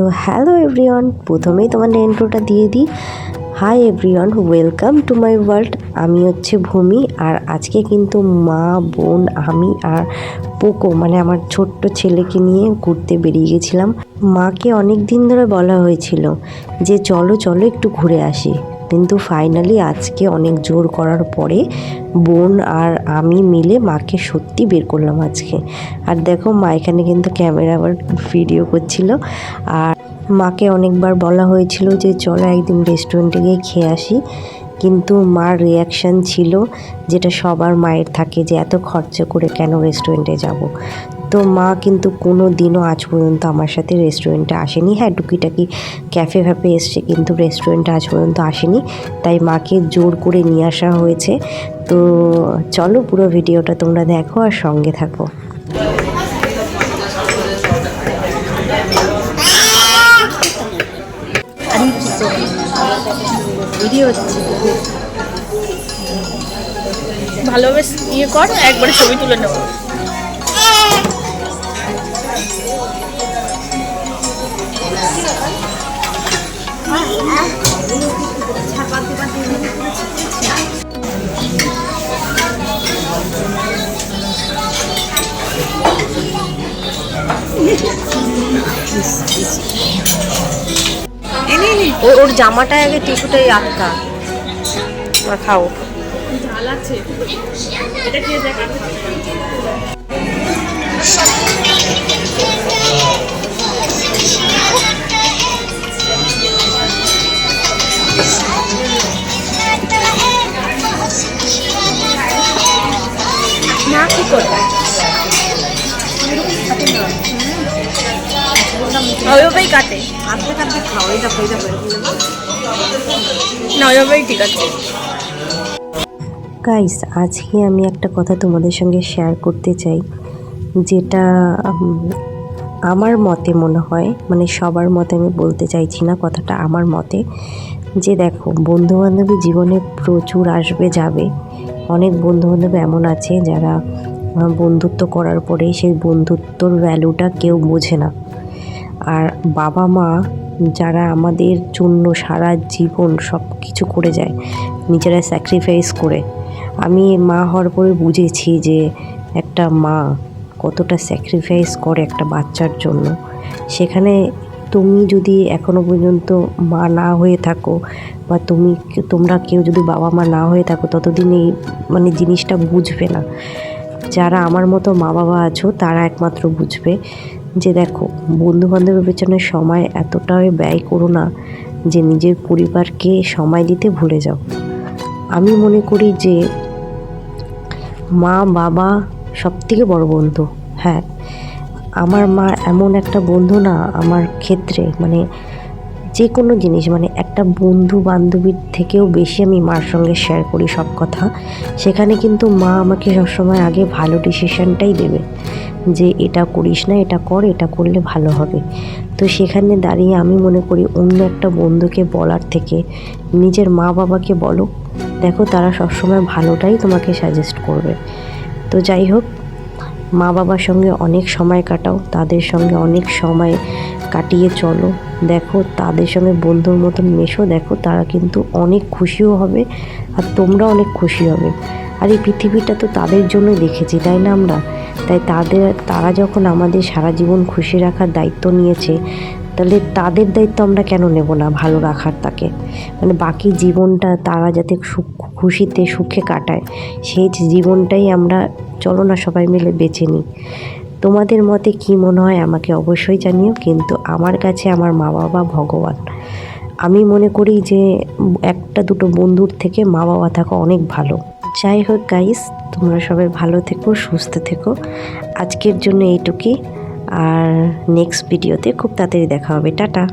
তো hello everyone, প্রথমেই তোমাদের ইন্ট্রোটা দিয়ে দিই। Hi everyone welcome to my world আমি হচ্ছে ভূমি, আর আজকে কিন্তু মা, বোন, আমি আর পোকো মানে আমার ছোট্ট ছেলেকে নিয়ে ঘুরতে বেরিয়ে গেছিলাম। মাকে অনেক দিন ধরে বলা হয়েছিল যে চলো চলো একটু ঘুরে আসি। কিন্তু ফাইনালি আজকে অনেক জোর করার পরে বোন আর আমি মিলে মাকে সত্যি বের করলাম আজকে। আর দেখো মা এখানে কিন্তু ক্যামেরা আবার ভিডিও করছিল। আর মাকে অনেকবার বলা হয়েছিল যে, চলো একদিন রেস্টুরেন্টে গিয়ে খেয়ে আসি। কিন্তু মার রিয়াকশান ছিল যেটা সবার মায়ের থাকে যে এত খরচা করে কেন রেস্টুরেন্টে যাব? তো মা কিন্তু কোনো দিনও আজ পর্যন্ত আমার সাথে রেস্টুরেন্টে আসেনি। হ্যাঁ টুকিটাকি ক্যাফে ফ্যাফে এসছে কিন্তু রেস্টুরেন্টে আজ পর্যন্ত আসেনি। তাই মাকে জোর করে নিয়ে আসা হয়েছে। তো চলো পুরো ভিডিওটা তোমরা দেখো আর সঙ্গে থাকো। ভিডিও হচ্ছে। ভালোবেসে ইয়ে কর একবারে ছবি তুলে নেব। ও ওর জামাটা আগে টিকুটাই আটকা। খাও। না কি করবে? ওইভাবেই কাটে। কাটতে কাটতে খাও না ওইভাবেই ঠিক আছে। গাইস আজকে আমি একটা কথা তোমাদের সঙ্গে শেয়ার করতে চাই যেটা আমার মতে মনে হয় মানে সবার মতে আমি বলতে চাইছি না কথাটা আমার মতে যে দেখো বন্ধু বান্ধবী জীবনে প্রচুর আসবে যাবে। অনেক বন্ধু বান্ধব এমন আছে যারা বন্ধুত্ব করার পরে সেই বন্ধুত্বর ভ্যালুটা কেউ বোঝে না। আর বাবা মা যারা আমাদের জন্য সারা জীবন সব কিছু করে যায়, নিজেরা স্যাক্রিফাইস করে, আমি মা হওয়ার পরে বুঝেছি যে একটা মা কতটা স্যাক্রিফাইস করে একটা বাচ্চার জন্য। সেখানে তুমি যদি এখনও পর্যন্ত মা না হয়ে থাকো বা তুমি তোমরা কেউ যদি বাবা মা না হয়ে থাকো, ততদিন এই মানে জিনিসটা বুঝবে না। যারা আমার মতো মা বাবা আছো, তারা একমাত্র বুঝবে যে দেখো বন্ধু বান্ধবের পেছনে সময় এতটাই ব্যয় করো না যে নিজের পরিবারকে সময় দিতে ভুলে যাও। আমি মনে করি যে মা, বাবা সব থেকে বড় বন্ধু। হ্যাঁ আমার মা এমন একটা বন্ধু না আমার ক্ষেত্রে মানে যে কোনো জিনিস মানে একটা বন্ধু বান্ধবীর থেকেও বেশি আমি মার সঙ্গে শেয়ার করি সব কথা। সেখানে কিন্তু মা আমাকে সবসময় আগে ভালো ডিসিশনটাই দেবে। যে এটা করিস না, এটা কর, এটা করলে ভালো হবে। তো সেখানে দাঁড়িয়ে আমি মনে করি অন্য একটা বন্ধুকে বলার থেকে, নিজের মা বাবাকে বলো, দেখো তারা সবসময় ভালোটাই তোমাকে সাজেস্ট করবে। তো যাই হোক মা বাবার সঙ্গে অনেক সময় কাটাও, তাদের সঙ্গে অনেক সময় কাটিয়ে চলো। দেখো, তাদের সঙ্গে বন্ধুর মতন মেশো। দেখো, তারা কিন্তু অনেক খুশিও হবে আর তোমরা অনেক খুশি হবে। আর এই পৃথিবীটা তো তাদের জন্যই দেখেছি, তাই না আমরা? তাই তাদের, তারা যখন আমাদের সারা জীবন খুশি রাখার দায়িত্ব নিয়েছে, তাহলে তাদের দায়িত্ব আমরা কেন নেব না ভালো রাখার তাকে? মানে বাকি জীবনটা তারা যাতে সুখ খুশিতে সুখে কাটায়। সেই জীবনটাই আমরা, চলো না সবাই মিলে বেছে নিই। তোমাদের মতে কি মনে হয় আমাকে অবশ্যই জানিও, কিন্তু আমার কাছে আমার মা বাবা ভগবান। আমি মনে করি যে, একটা দুটো বন্ধুর থেকে মা বাবা থাকা অনেক ভালো। যাই হোক গাইস তোমরা সবাই ভালো থেকো, সুস্থ থেকো। আজকের জন্য এইটুকুই। আর নেক্সট ভিডিওতে খুব তাড়াতাড়ি দেখা হবে। টাটা।